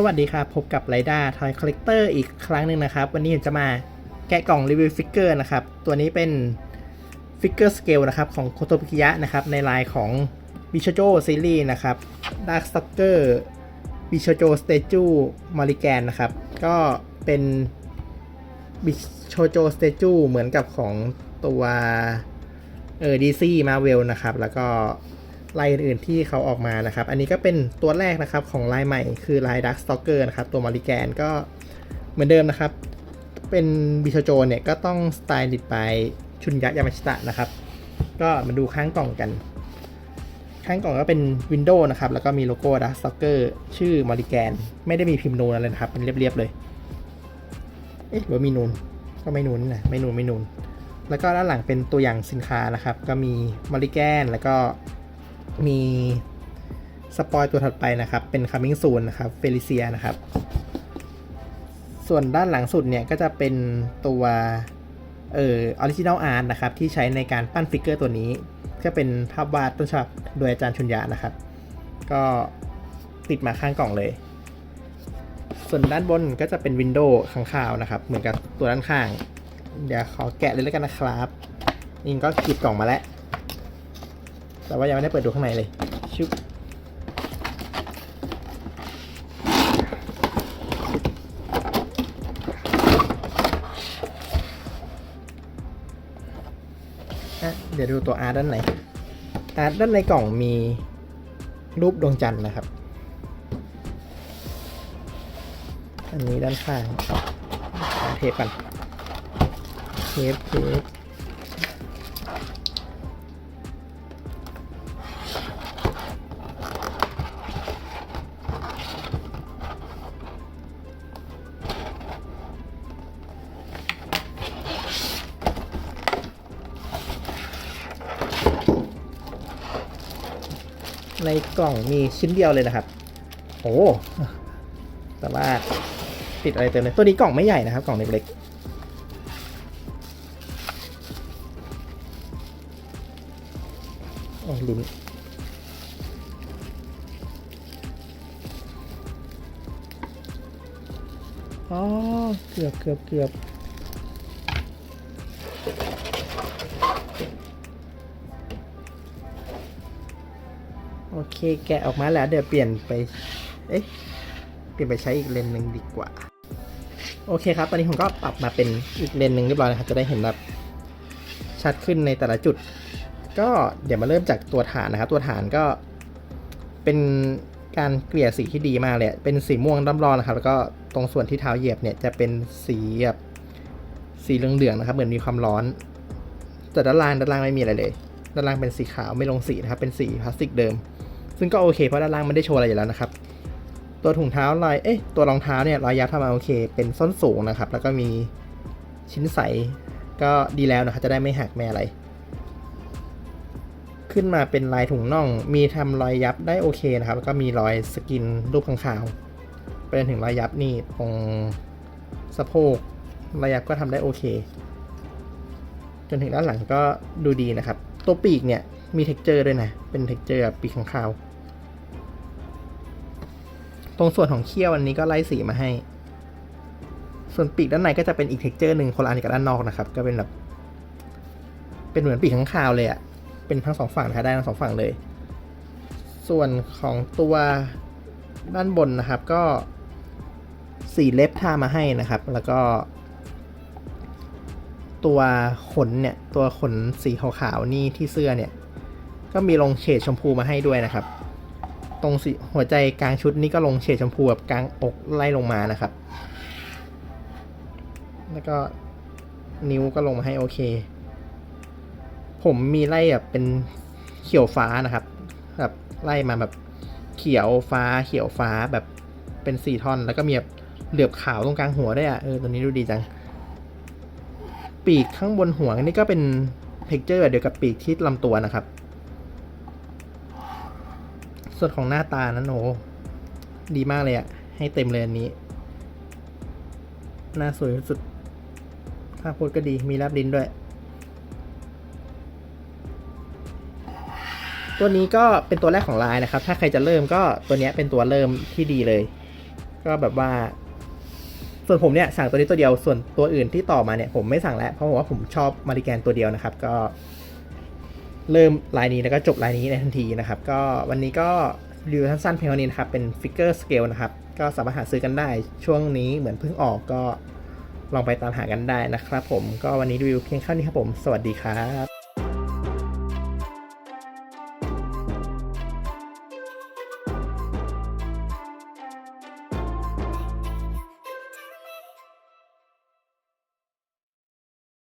สวัสดีครับ พบกับไรด้าทอยคอลเลกเตอร์อีกครั้งหนึ่งนะครับ วันนี้ผมจะมาแกะกล่องรีวิวฟิกเกอร์นะครับ ตัวนี้เป็นฟิกเกอร์สเกลนะครับ ของโคโตบิกิยะนะครับ ในลายของบิชโจซีรีส์นะครับดาร์คสต็อกเกอร์บิชโจสเตจูมาริแกนนะครับ ก็เป็นบิชโจสเตจูเหมือนกับของตัวเออดีซีมาเวลนะครับ แล้วก็ ลายอื่นๆที่เขาออกมานะครับ อันนี้ก็เป็นตัวแรกนะครับของลายใหม่คือลาย Dark Stalker นะครับ ตัวมาริแกนก็เหมือนเดิมนะครับ เป็นบิชโจเนี่ยก็ต้องสไตล์ดิดไปชุนยะยามาชิตะนะครับ ก็มาดูข้างกล่องกัน ข้างกล่องก็เป็นวินโดว์นะครับ แล้วก็มีโลโก้ Dark Stalker ชื่อมาริแกน ไม่ได้มีพิมพ์นูนอะไรนะครับ เป็นเรียบๆเลย เอ๊ะหรือว่ามีนูนก็ไม่นูนนี่นะไม่นูนไม่นูนแล้วก็ด้านหลังเป็นตัวอย่างสินค้านะครับ ก็มีมาริแกนแล้วก็ มีสปอยตัวถัดไปนะครับ เป็น coming soon นะครับเฟลิเซียนะครับ ส่วนด้านหลังสุดเนี่ยก็จะเป็นตัวเอ่อออริจิน l ลอาร์ตนะครับ ที่ใช้ในการปั้นฟิกเกอร์ตัวนี้ ก็เป็นภาพวาดต้นฉบับโดยอาจารย์ชุนยะนะครับ ก็ติดมาข้างกล่องเลย ส่วนด้านบนก็จะเป็นวินโดว์ข้างข่าวนะครับ เหมือนกับตัวด้านข้าง เดี๋ยวขอแกะเลยแล้วกันนะครับนี่ก็กรีดกล่องมาแล้ว แต่ว่ายังไม่ได้เปิดดูข้างในเลยชุบเดี๋ยวดูตัวอาร์ตด้านในอาร์ตด้านในกล่องมีรูปดวงจันทร์นะครับ อันนี้ด้านข้างเอาเทปกันเทปเทป ในกล่องมีชิ้นเดียวเลยนะครับ โอ้แต่ว่าติดอะไรเต็มเลย ตัวนี้กล่องไม่ใหญ่นะครับ กล่องเล็กๆโอ้ลุ้นอ๋อเกือบเกือบเกือบ โอเคแกะออกมาแล้วเดี๋ยวเปลี่ยนไป เอ๊ะ เปลี่ยนไปใช้อีกเลนหนึ่งดีกว่า โอเคครับ ตอนนี้ผมก็ปรับมาเป็นอีกเลนหนึ่งเรียบร้อยนะครับ จะได้เห็นแบบชัดขึ้นในแต่ละจุด ก็เดี๋ยวมาเริ่มจากตัวฐานนะครับ ตัวฐานก็เป็นการเกลี่ยสีที่ดีมากเลย เป็นสีม่วงดำร้อนนะครับ แล้วก็ตรงส่วนที่เท้าเหยียบเนี่ยจะเป็นสีแบบสีเหลืองๆนะครับ เหมือนมีความร้อน แต่ด้านล่างด้านล่างไม่มีอะไรเลย ด้านล่างเป็นสีขาวไม่ลงสีนะครับ เป็นสีพลาสติกเดิม ซึ่งก็โอเคเพราะด้านล่างไม่ได้โชว์อะไรอยู่แล้วนะครับ ตัวถุงเท้าลายเอ๊ะตัวรองเท้าเนี่ยรอยยับทำมาโอเคเป็นส้นสูงนะครับ แล้วก็มีชิ้นใสก็ดีแล้วนะครับจะได้ไม่หักไม่อะไร ขึ้นมาเป็นลายถุงน่อง มีทำรอยยับได้โอเคนะครับ แล้วก็มีรอยสกินรูปข้างขาวไปจนถึงรอยยับนี่ตรงสะโพกรอยยับก็ทำได้โอเค จนถึงด้านหลังก็ดูดีนะครับ ตัวปีกเนี่ยมีเท็กเจอร์ด้วยนะ เป็นเท็กเจอร์ปีกข้างขาว ตรงส่วนของเขี้ยวอันนี้ก็ไล่สีมาให้ ส่วนปีกด้านในก็จะเป็นอีกเท็กเจอร์หนึ่งคนละอันกับด้านนอกนะครับ ก็เป็นแบบเป็นเหมือนปีกข้างคาวเลยอะ่ะ เป็นทั้งสองฝั่งนะคะได้ทั้งสองฝั่งเลย ส่วนของตัวด้านบนนะครับก็สีเล็บทามาให้นะครับ แล้วก็ ตัวขนเนี่ย ตัวขนสีขาวๆนี่ที่เสื้อเนี่ย ก็มีลงเฉดชมพูมาให้ด้วยนะครับ ตรงสีหัวใจกลางชุดนี่ก็ลงเฉดชมพูแบบกลางอกไล่ลงมานะครับ แล้วก็นิ้วก็ลงมาให้โอเค ผมมีไล่แบบเป็นเขียวฟ้านะครับ แบบไล่มาแบบเขียวฟ้าเขียวฟ้าแบบเป็นสี่ท่อน แล้วก็มีแบบเหลือบขาวตรงกลางหัวด้วยอะเออตัวนี้ดูดีจัง ปีกข้างบนหัวนี่ก็เป็นเท็กเจอร์เดียวกับปีกที่ลำตัวนะครับ ส่วนของหน้าตานั้นโอ้ดีมากเลยอะให้เต็มเลยอันนี้ หน้าสวยสุดภาพโพสก็ดีมีรับดินด้วย ตัวนี้ก็เป็นตัวแรกของไลน์นะครับ ถ้าใครจะเริ่มก็ตัวนี้เป็นตัวเริ่มที่ดีเลย ก็แบบว่า ส่วนผมเนี่ยสั่งตัวนี้ตัวเดียวส่วนตัวอื่นที่ต่อมาเนี่ยผมไม่สั่งแล้วเพราะว่าผมชอบมาริแกนตัวเดียวนะครับ ก็ เริ่มลายนี้แล้วก็จบลายนี้ในทันทีนะครับ ก็วันนี้ก็รีวิวสั้นๆเพียงเท่านี้นะครับ เป็นฟิกเกอร์สเกลนะครับ ก็สามารถหาซื้อกันได้ช่วงนี้เหมือนเพิ่งออกก็ลองไปตามหากันได้นะครับผมก็วันนี้รีวิวเพียงเท่านี้ครับผม สวัสดีครับ